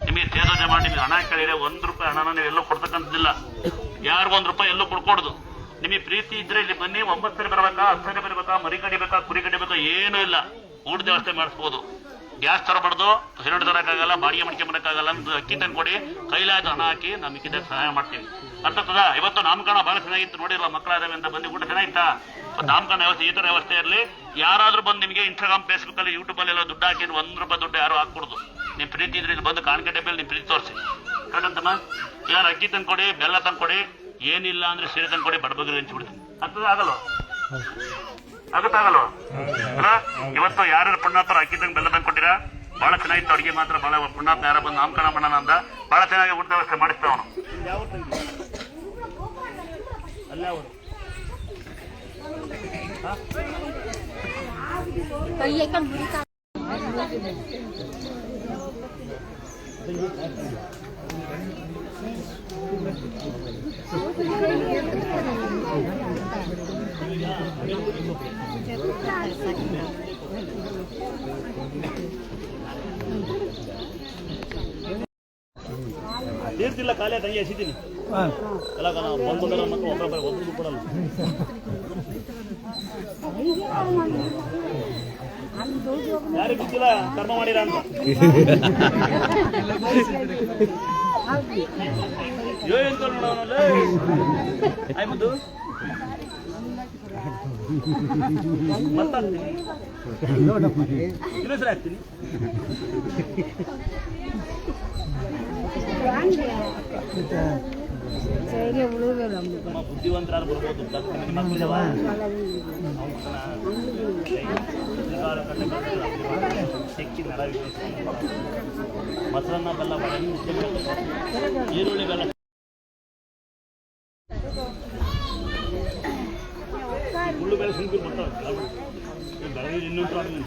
ನಿಮಗೆ ತೇಜೋಜ ಮಾಡಿ, ನಿಮಗೆ ಹಣ ಕೇಳಿದ್ರೆ ಒಂದ್ ರೂಪಾಯಿ ಹಣನ ನೀವು ಎಲ್ಲೂ ಕೊಡ್ತಕ್ಕಂತಿಲ್ಲ ಯಾರಿಗೂ ಒಂದ್ ರೂಪಾಯಿ ಎಲ್ಲೂ ಕೊಡ್ಕೊಡುದು. ನಿಮಗೆ ಪ್ರೀತಿ ಇದ್ರೆ ಇಲ್ಲಿ ಬನ್ನಿ, ಒಂಬತ್ತನೇ ಬರ್ಬೇಕಾ, ಹತ್ತನೇ ಬರಬೇಕಾ, ಮರಿ ಕಡಿಬೇಕಾ, ಕುರಿ ಕಡಿಬೇಕಾ, ಏನೂ ಇಲ್ಲ. ಊಟದ ವ್ಯವಸ್ಥೆ ಮಾಡಿಸ್ಬೋದು. ಗ್ಯಾಸ್ ತರಬಾರ್ದು, ಸಿಲಿಂಡರ್ ತರಕ್ಕಾಗಲ್ಲ, ಬಾಡಿಗೆ ಮಡಿಕೆ ಮಾಡಕ್ಕಾಗಲ್ಲ ಅಂತ ಅಕ್ಕಿ ತಂದ್ಕೊಡಿ ಕೈಲಾದ ಹಣ ಹಾಕಿ ನಾವು ಮಿಕ್ಕಿದಾಗ ಸಹಾಯ ಮಾಡ್ತೀವಿ. ಅರ್ಥ ಆಗ್ತದಾ ಇವತ್ತು ನಾಮಕರಣ ಬಹಳ ಚೆನ್ನಾಗಿತ್ತು ನೋಡಿರುವ ಮಕ್ಕಳಾದವೆ ಅಂತ ಬಂದು ಊಟ ಚೆನ್ನಾಗಿತ್ತಾ? ನಾಮಕರಣ ವ್ಯವಸ್ಥೆ, ಈ ತರ ವ್ಯವಸ್ಥೆ ಇರಲಿ. ಯಾರಾದರೂ ಬಂದು ನಿಮಗೆ ಇನ್ಸ್ಟಾಗ್ರಾಮ್ ಫೇಸ್ಬುಕ್ ಅಲ್ಲಿ ಯೂಟ್ಯೂಬ್ ಅಲ್ಲಿ ಎಲ್ಲ ದುಡ್ಡು ಹಾಕಿ, ಒಂದು ರೂಪಾಯಿ ದುಡ್ಡು ಯಾರು ಹಾಕ್ಕೊಡುದು ನಿಮ್ಮ ಪ್ರೀತಿ ಇದ್ರೆ ಇಲ್ಲಿ ಬಂದು ಕಾಣಿಕೆ ಡಬ್ಬೆಲ್ ನಿಮ್ ಪ್ರೀತಿ ತೋರಿಸಿ. ಕರೆಕ್ಟಂತಮ್ಮ ಯಾರು ಅಕ್ಕಿ ತಂದ್ಕೊಡಿ ಬೆಲ್ಲ ತಂದ್ಕೊಡಿ ಏನಿಲ್ಲ ಅಂದ್ರೆ ಸೀರೆ ತಂದ್ಕೊಡಿ ಬಡಬಗ್ರಿ ಹಂಚ್ಬಿಡ್ತೀನಿ. ಅರ್ಥದ ಆಗಲ್ವ? ಆಗತ್ತಾಗಲ್ವ? ಅಲ್ಲ ಇವತ್ತು ಯಾರು ಪುಣ್ಣಾತ್ರ ಹಾಕಿದ್ದಂಗೆ ಬೆಲ್ಲ ತಂದು ಕೊಟ್ಟಿರಾ? ಬಹಳ ಚೆನ್ನಾಗಿತ್ತು ಅಡಿಗೆ ಮಾತ್ರ ಬಹಳ ಪುಣ್ಯಾತ್ಮ ಯಾರ ಬಂದು ನಾಮಕರಣ ಮಾಡೋಣ ಅಂದ. ಬಹಳ ಚೆನ್ನಾಗಿ ಊಟದ ವ್ಯವಸ್ಥೆ ಮಾಡಿಸ್ತಾ ಅವನು. ತೀರ್ತಿಲ್ಲ ಖಾಲಿ ತಂಗಿ ಎಸಿದ್ದೀನಿ ಎಲ್ಲ ನಾವು ಬಂದು ಮಕ್ಕಳು ಒಬ್ಬೊಬ್ಬರು ಒಬ್ಬರಿಗೂ ಕೊಡಲ್ಲ ಯಾರು ಬಿದ್ದಿಲ್ಲ ಕರ್ಮ ಮಾಡಿರ ಅಂತ. ಯೋ ಎಂತ ಬುದ್ಧಿವಂತರಾದ್ರು ಬರ್ಬೋದು ನಡ ಮೊಸರನ್ನ ಬೆಲ್ಲ. ಈರುಳ್ಳಿ ಬೆಲ್ಲ ಮುಳ್ಳು ಬೆಳೆ ಸುಂಕಿ ಬರ್ತಾವೆ ಬೆಳಗ್ಗೆ ಇನ್ನೊಂದು ಪ್ರಾಬ್ಲಮ್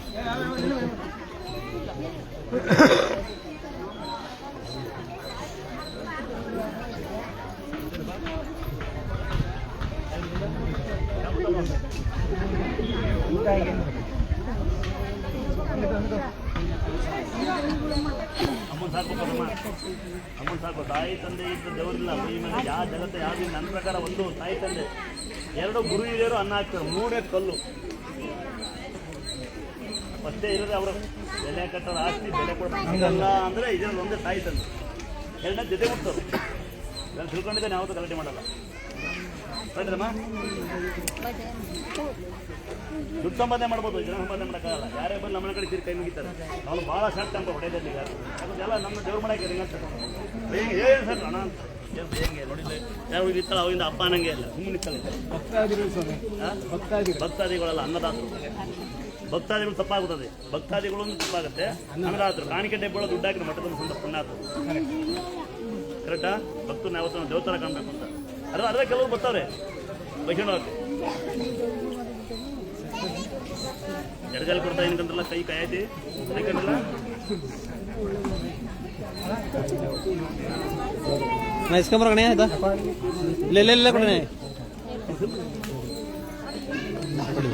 ಅಮ್ಮನ್ ಸಾಕು ಪರಮ. ಅಮ್ಮನ್ ಸಾಕು. ತಾಯಿ ತಂದೆ ಇದ್ದ ದೇವರಿಲ್ಲ. ಈ ಮನೆ. ಯಾವ ಜಗತ್ತ ಯಾವ್ದು? ನನ್ನ ಪ್ರಕಾರ ಒಂದು ತಾಯಿ ತಂದೆ. ಎರಡು ಗುರು ಹಿರಿಯರು ಅನ್ನ ಹಾಕ್ತಾರೆ. ಮೂರೇ ಕಲ್ಲು. ಮತ್ತೆ ಇರೋದೇ ಅವರು. ಬೆಲೆ ಕಟ್ಟೋದು ಆಸ್ತಿ ಬೆಲೆ ಕೊಡಲ್ಲ ಅಂದರೆ ಇದರಲ್ಲಿ ಒಂದೇ ತಾಯಿ ತಂದೆ. ಎರಡನೇ ಜೊತೆ ಕೊಡ್ತಾರೆ ನಾನು ತಿಳ್ಕೊಂಡಿದ್ದೇನೆ ಯಾವತ್ತೂ ಗಲಾಟೆ ಮಾಡಲ್ಲ. ಕರೆಕ್ಟಮ್ಮ ದುಡ್ಡು ಸಂಪಾದನೆ ಮಾಡ್ಬೋದು ಜನ ಸಂಪಾದನೆ ಮಾಡೋಕ್ಕಾಗಲ್ಲ. ಯಾರೇ ಬಂದು ನಮ್ಮ ಕಡೆ ಸೇರಿ ಕೈ ಮುಗಿತಾರೆ. ನಾವು ಭಾಳ ಶಾರ್ಟ್ ಅಂತ ಹೊಡೆದಲ್ಲಿ ಈಗ. ಅದೆಲ್ಲ ನಮ್ಮ ದೇವ್ರ ಮಾಡಕ್ಕೆ ರಿಂಗ್ ಅಂತ ಹೆಂಗೆ ಏನು ಸರ್ ಅಣ್ಣ ಅಂತ. ಹೆಂಗೆ ನೋಡಿದ್ರೆ ಯಾರು ಇರ್ತಾಳೆ ಅವಾಗಿಂದ ಅಪ್ಪ ಅನ್ನಂಗೆ ಇಲ್ಲ. ಸುಮ್ಮನೆ ನಿಂತಲ್ಲ ಭಕ್ತಾದಿಗಳು ಭಕ್ತಾದಿಗಳಲ್ಲ ಭಕ್ತಾದಿಗಳು. ಭಕ್ತಾದಿಗಳೆಲ್ಲ ಅನ್ನದಾತರು. ಭಕ್ತಾದಿಗಳು ತಪ್ಪಾಗುತ್ತದೆ. ಭಕ್ತಾದಿಗಳು ತಪ್ಪಾಗುತ್ತೆ. ಅನ್ನದಾತರು. ಕಾಣಿಕೆ ಡಬ್ಬಳ ದುಡ್ಡು ಹಾಕಿದ್ರೆ ಮಠದ ಸಂತ ಪುಣ್ಯಾತರು ಕರೆಕ್ಟಾ ಭಕ್ತರನ್ನ ಯಾವತ್ತೂ ದೇವತರ ಕಾಣಬೇಕು ಅಂತ. ಅದ್ರ ಅದ್ರ ಕೆಲವರು ಬರ್ತಾರೆ ಬೈಕೊಂಡವ್ರು ಎಡಗಾಲಿ ಕೊಡ್ತಾ ಏನಕ್ಕಂತಲ್ಲ ಕೈ ಕೈ ಐತಿ ಇಸ್ಕೊಂಬರ ಕಣೆ ಆಯ್ತಾ? ಇಲ್ಲ ಇಲ್ಲ ಇಲ್ಲ ಕೊಡಣೆ.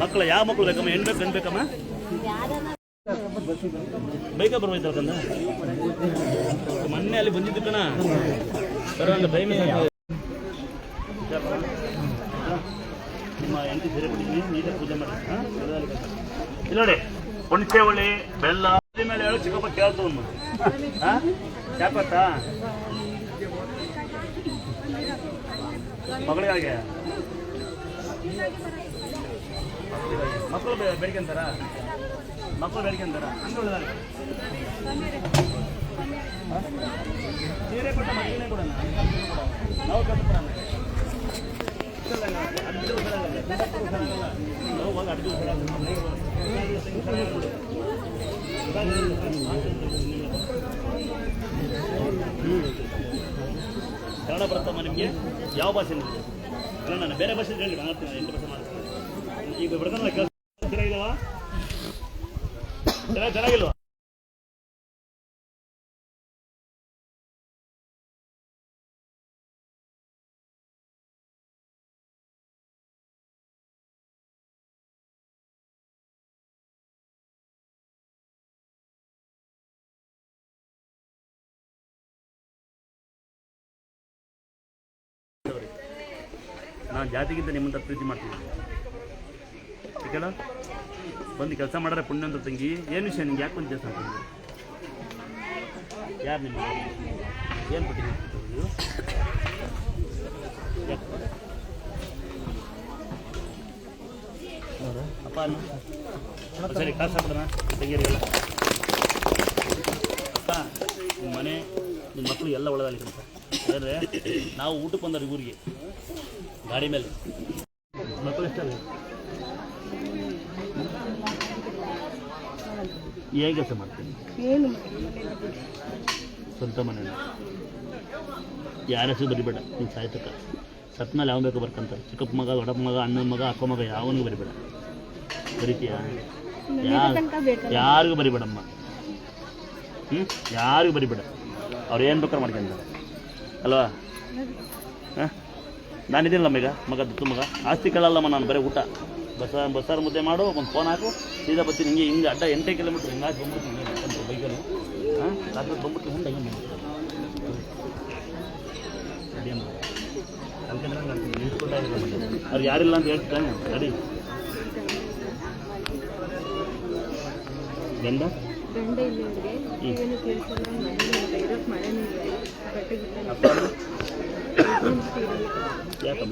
ಮಕ್ಕಳು ಯಾವ ಮಕ್ಕಳು ಬೇಕಮ್ಮ? ಹೆಣ್ಣು ಬೇಕು ಗಂಡು ಬೇಕಮ್ಮ? ಬೈಕ ಬರ್ಬೋಯ್ತಲ್ಲ ಕಂದ? ಮೊನ್ನೆ ಅಲ್ಲಿ ಬಂದಿದ್ದು ಕಣ. ಬರೋ ಒಂದು ಟೈಮ್ ನಿಮ್ಮ ಎಂಟು ಸೀರೆ ಬಿಟ್ಟಿದ್ದೀನಿ ನೀಟಾಗಿ ಪೂಜೆ ಮಾಡಿ ಹಾಂ ಇಲ್ಲ ನೋಡಿ ಹುಣಸೆ ಹುಳಿ ಬೆಲ್ಲ. ಮೇಲೆ ಹೇಳು ಚಿಕ್ಕಪ್ಪ ಕೇಳ್ತು ಒಂದು ಹಾಂ ಯಾಕತ್ತಾ ಮಗಳಿಗಾಗೆ? ಮಕ್ಕಳು ಬೇಡ್ಕೊಂತಾರ ಮಕ್ಕಳು ಬೇಡ್ಕೊಂತಾರ ಒಳ್ಳೆದಾರೆ ಸೀರೆ ಕೊಟ್ಟ ಮಕ್ಕಳೇ ಕೊಡೋಣ. ನಾವು ಕೊಡೋಣ ಅಡ್ಡು ಹುಷಾರಾಗಲ್ಲ. ನಾವು ಹೋಗಿ ಅಡ್ಡು ಹುಷಾರಾಗಲ್ಲ. ಮನೆಗೆ ಹೋಗಿ. ಕನ್ನಡ ಬರುತ್ತಮ್ಮ ನಿಮಗೆ? ಯಾವ ಭಾಷೆ ಕನ್ನಡ ಬೇರೆ ಭಾಷೆ ಹೇಳಿ ಮಾಡ್ತೀನಿ ಎಂಟು ಭಾಷೆ ಮಾಡ್ತೀನಿ ಈಗ ಬಿಡ್ತಾನಲ್ಲ ಕೆಲಸ ಚೆನ್ನಾಗಿಲ್ವಾ? ನಾನು ಜಾತಿಗಿಂತ ನಿಮ್ಮಂತ ಪ್ರೀತಿ ಮಾಡ್ತೀನಿ. ಈಗಲ್ಲ ಬಂದು ಕೆಲಸ ಮಾಡಿದ್ರೆ ಪುಣ್ಯ ಅಂತ ತಂಗಿ. ಏನು ವಿಷಯ ನಿಂಗೆ? ಯಾಕೆ ಬಂದು ಕೆಲಸ ಮಾಡ್ತೀನಿ ಯಾರು ನಿಮ್ಮ ಏನು ಕೊಟ್ಟಿದ್ದೀನಿ? ಅಪ್ಪ ಅಲ್ಲ ಸರಿ ಕಾಸು ತಂಗಿಯರಿಗೆಲ್ಲ. ಅಪ್ಪ ಮನೆ ನಿಮ್ಮ ಮಕ್ಕಳು ಎಲ್ಲ ಒಳ್ಳೆದಾಗಲಿ ಅಂತ ಅಂದರೆ ನಾವು ಊಟಕ್ಕೆ ಬಂದವ್ರಿಗೆ ಊರಿಗೆ ಗಾಡಿ ಮೇಲೆ. ಮಕ್ಕಳು ಎಷ್ಟಲ್ಲ ಹೇಗೆ ಕೆಲಸ ಮಾಡ್ತೀನಿ ಏನು? ಸ್ವಂತ ಮನೆ ಯಾರ ಹೆಸರು ಬರಿಬೇಡ ನೀನು ಸಾಯ್ತಕ್ಕ ಸತ್ನಲ್ಲಿ ಯಾವ ಬೇಕು ಬರ್ಕಂತ ಚಿಕ್ಕಪ್ಪ ಮಗ ದೊಡ್ಡಪ್ಪ ಮಗ ಅಣ್ಣನ ಮಗ ಅಕ್ಕ ಮಗ ಯಾವನಿಗೂ ಬರಿಬೇಡ. ಬರಿತೀಯ? ಯಾರಿಗೂ ಬರಿಬೇಡಮ್ಮ. ಹ್ಞೂ ಯಾರಿಗೂ ಬರಿಬೇಡ. ಅವ್ರು ಏನು ಬೇಕಾದ್ರೆ ಮಾಡ್ಕೊಂತಾರೆ. ಅಲ್ವಾ? ಹಾಂ? ನಾನಿದ್ದೀನಲ್ಲ ಮಗ ಮಗ ದುತ್ತು ಮಗ. ಆಸ್ತಿ ಕೇಳಲ್ಲಮ್ಮ ನಾನು ಬರೀ ಊಟ. ಬಸ ಬಸ್ಸಾರು ಮುದ್ದೆ ಮಾಡು ಒಂದು ಫೋನ್ ಹಾಕು. ಸೀದಾ ಬರ್ತೀನಿ. ಹಿಂಗೆ ಹಿಂಗೆ ಅಡ್ಡ ಎಂಟೇ ಕಿಲೋಮೀಟ್ರ್ ಹಿಂಗಾಗಿ ಬಂದ್ಬಿಡ್ತೀನಿ ಒಂದು ಬೈಕಲ್ಲಿ ಹಾಂ? ರಾತ್ರಿ ಬಂದ್ಬಿಟ್ಟು ಮುಂದೆ ಹಿಂಗೆ ನಾನು. ಅವ್ರು ಯಾರಿಲ್ಲ ಅಂತ ಹೇಳ್ತಾನೆ ಅಡಿ ಗಂಡ ಗಂಡ ಇಲ್ಲಿ ಯಾಕೆ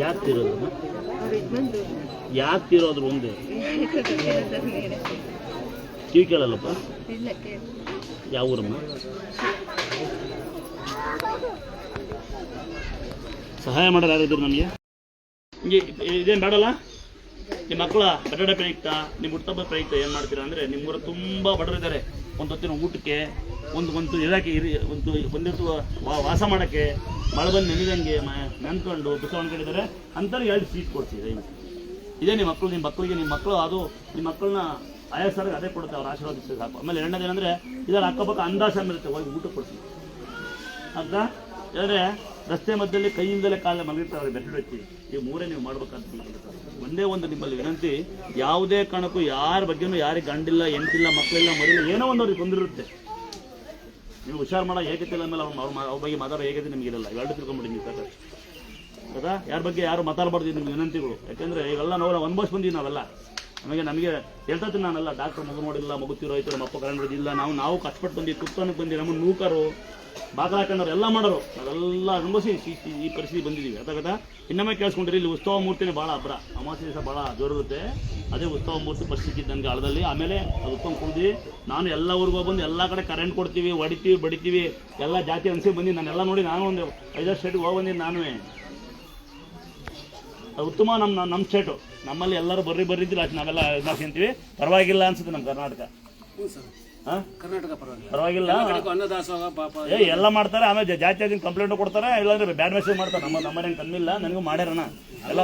ಯಾಕೆ ತಿರೋದು ಅವ್ರು ಯಜಮಾನ್ರು ಯಾಕೆ ತಿರೋದ್ರು ಒಂದೇ ಕಿವಿ ಕೇಳಲ್ಲಪ್ಪ ಯಾವ ಊರಮ್ಮ ಸಹಾಯ ಮಾಡೋರು ಯಾರಿದ್ರು ನಮಗೆ? ಹಿಂಗೆ, ಇದೇನು ಬೇಡಲ್ಲ? ನಿಮ್ಮ ಮಕ್ಕಳ ಬಟ್ಟಡ ಪ್ರಯುಕ್ತ, ನಿಮ್ಮ ಹುಟ್ಟಬ್ಬ ಪ್ರಯುಕ್ತ ಏನು ಮಾಡ್ತೀರಾ ಅಂದರೆ ನಿಮ್ಮೂರ ತುಂಬ ಬಡವರಿದ್ದಾರೆ. ಒಂದು ಹೊತ್ತಿನ ಊಟಕ್ಕೆ, ಒಂದು ಒಂದು ಇರೋಕ್ಕೆ ಇರಿ, ಒಂದು ವಾ- ವಾಸ ಮಾಡೋಕ್ಕೆ ಮಳೆ ಬಂದು ನೆನೆದಂಗೆ ನೆನ್ಕೊಂಡು ಬಿಸ ಕಡಿದರೆ ಅಂಥವ್ರಿಗೆ ಎರಡು ಸೀಟ್ ಕೊಡ್ತೀವಿ ಇದೇ ನಿಮ್ಮ ಮಕ್ಕಳು ನಿಮ್ಮ ಮಕ್ಕಳಿಗೆ, ನಿಮ್ಮ ಮಕ್ಕಳು ಅದು, ನಿಮ್ಮ ಮಕ್ಕಳನ್ನ ಆಯಾ ಸರ್ಗೆ ಅದೇ ಕೊಡುತ್ತೆ, ಅವ್ರ ಆಶೀರ್ವಾದ ಸಾಕು. ಆಮೇಲೆ ಎರಡನೇದೇನೆಂದರೆ, ಇದರ ಅಕ್ಕಪಕ್ಕ ಅಂದಾಜ ಇರುತ್ತೆ ಹೋಗಿ ಊಟ ಕೊಡ್ತೀವಿ. ಅರ್ಥ ಅಂದರೆ ರಸ್ತೆ ಮಧ್ಯದಲ್ಲಿ ಕೈಯಿಂದಲೇ ಕಾಲ ಮಲಗಿರ್ತಾರೆ ಬೆಟ್ಟಡು ಹಚ್ಚಿ. ಈ ಮೂರೇ ನೀವು ಮಾಡ್ಬೇಕಂತ ಮಾಡ್ಬೇಕು. ಒಂದೇ ಒಂದು ನಿಮ್ಮಲ್ಲಿ ವಿನಂತಿ, ಯಾವುದೇ ಕಾರಣಕ್ಕೂ ಯಾರ ಬಗ್ಗೆನೂ ಯಾರಿಗೆ ಗಂಡಿಲ್ಲ ಎಂಟಿಲ್ಲ ಮಕ್ಕಳಿಲ್ಲ, ಮರಿಲ್ಲ, ಏನೋ ಒಂದು ಅವ್ರಿಗೆ ತೊಂದಿರುತ್ತೆ ನೀವು ಹುಷಾರು ಮಾಡೋ ಏಕತೆ ಇಲ್ಲ ಮೇಲೆ ಅವ್ರ ಅವ್ರ ಬಗ್ಗೆ ಮಾತಾಡೋ ಏಕತೆ ನಿಮ್ಗೆ ಇರಲ್ಲ. ಇವೆರಡು ತಿಳ್ಕೊಂಬಿಡಿ ನೀವು ಸಾಕು ಹೌದಾ ಯಾರ ಬಗ್ಗೆ ಯಾರು ಮಾತಾಡಬಾರ್ದು ನಿಮ್ಗೆ ವಿನಂತಿಗಳು. ಯಾಕೆಂದರೆ ಇವೆಲ್ಲ ನಾವು ಅನುಭವಿಸ್ ಬಂದೀವಿ ನಾವೆಲ್ಲ. ನಮಗೆ ನಮಗೆ ಹೇಳ್ತೀನಿ ನಾನೆಲ್ಲ, ಡಾಕ್ಟರ್ ಮಗು ನೋಡಿಲ್ಲ, ಮಗು ತೀರೋಯ್ತು ನಮ್ಮ ಅಪ್ಪ ಕರೆಂಟ್ ಇಲ್ಲ ನಾವು ನಾವು ಕಷ್ಟಪಟ್ಟು ಬಂದು ತುತ್ತನಕ್ಕೆ ಬಂದು ನಮ್ಮ ನೂಕರು. ಹಾಕೊಂಡವ್ರು ಎಲ್ಲ ಮಾಡೋರು. ನಾವೆಲ್ಲ ಅನುಭವಿಸಿ ಈ- ಪರಿಸ್ಥಿತಿ ಬಂದಿದ್ದೀವಿ ಅದಾಗದ ಇನ್ನೊಮ್ಮೆ ಕೇಳಿಸ್ಕೊಂಡ್ರಿ, ಇಲ್ಲಿ ಉತ್ಸವ ಮೂರ್ತಿನೇ ಭಾಳ ಹಬ್ಬರ ಅಮಾವಾಸ್ಯ ದಿವಸ ಭಾಳ ಜೋರಿರುತ್ತೆ. ಅದೇ ಉತ್ಸವ ಮೂರ್ತಿ ಪರಿಸ್ಥಿತಿ ನನಗೆ ಆಳದಲ್ಲಿ ಆಮೇಲೆ ಅದು ಉತ್ಸವ ಕುಡ್ದು ನಾನು ಎಲ್ಲ ಊರಿಗೂ ಬಂದು ಎಲ್ಲ ಕಡೆ ಕರೆಂಟ್ ಕೊಡ್ತೀವಿ, ಹೊಡಿತೀವಿ, ಬಡಿತೀವಿ, ಎಲ್ಲ ಜಾತಿ ಅನಿಸಿ ಬಂದು ನಾನೆಲ್ಲ ನೋಡಿ ನಾನು ಒಂದು ಐದಾರು ಸ್ಟೇಟ್ಗೆ ಹೋಗಿ ಬಂದಿದ್ದು ನಾನು ಅದು ಉತ್ತಮ ನಮ್ಮ ನಮ್ಮ ಸ್ಟೇಟು ನಮ್ಮಲ್ಲಿ ಎಲ್ಲರೂ ಬರ್ರಿ ಬರ್ರಿ ಇದ್ದಿಲ್ಲ ಅಷ್ಟು ನಾವೆಲ್ಲ ಇದು ಮಾಡ್ಕೊಂತೀವಿ ಪರವಾಗಿಲ್ಲ ಅನ್ಸುತ್ತೆ ನಮ್ಮ ಕರ್ನಾಟಕ. ಕರ್ನಾಟಕ ಪರವಾಗಿಲ್ಲ. ಪರವಾಗಿಲ್ಲ. ಅನ್ನದಾಸೋಹ ಪಾಪ ಏ ಎಲ್ಲ ಮಾಡ್ತಾರೆ ಆಮೇಲೆ ಜಾತಿ ಕಂಪ್ಲೇಂಟ್ ಕೊಡ್ತಾರೆ ಇಲ್ಲಾಂದ್ರೆ ಬ್ಯಾಡ್ ಮೆಸೇಜ್ ಮಾಡ್ತಾರೆ. ನಮ್ಮ ನಮ್ಮನೆ ಕಮ್ಮಿಲ್ಲ ನನಗೂ ಮಾಡ್ಯಾರಣ ಎಲ್ಲ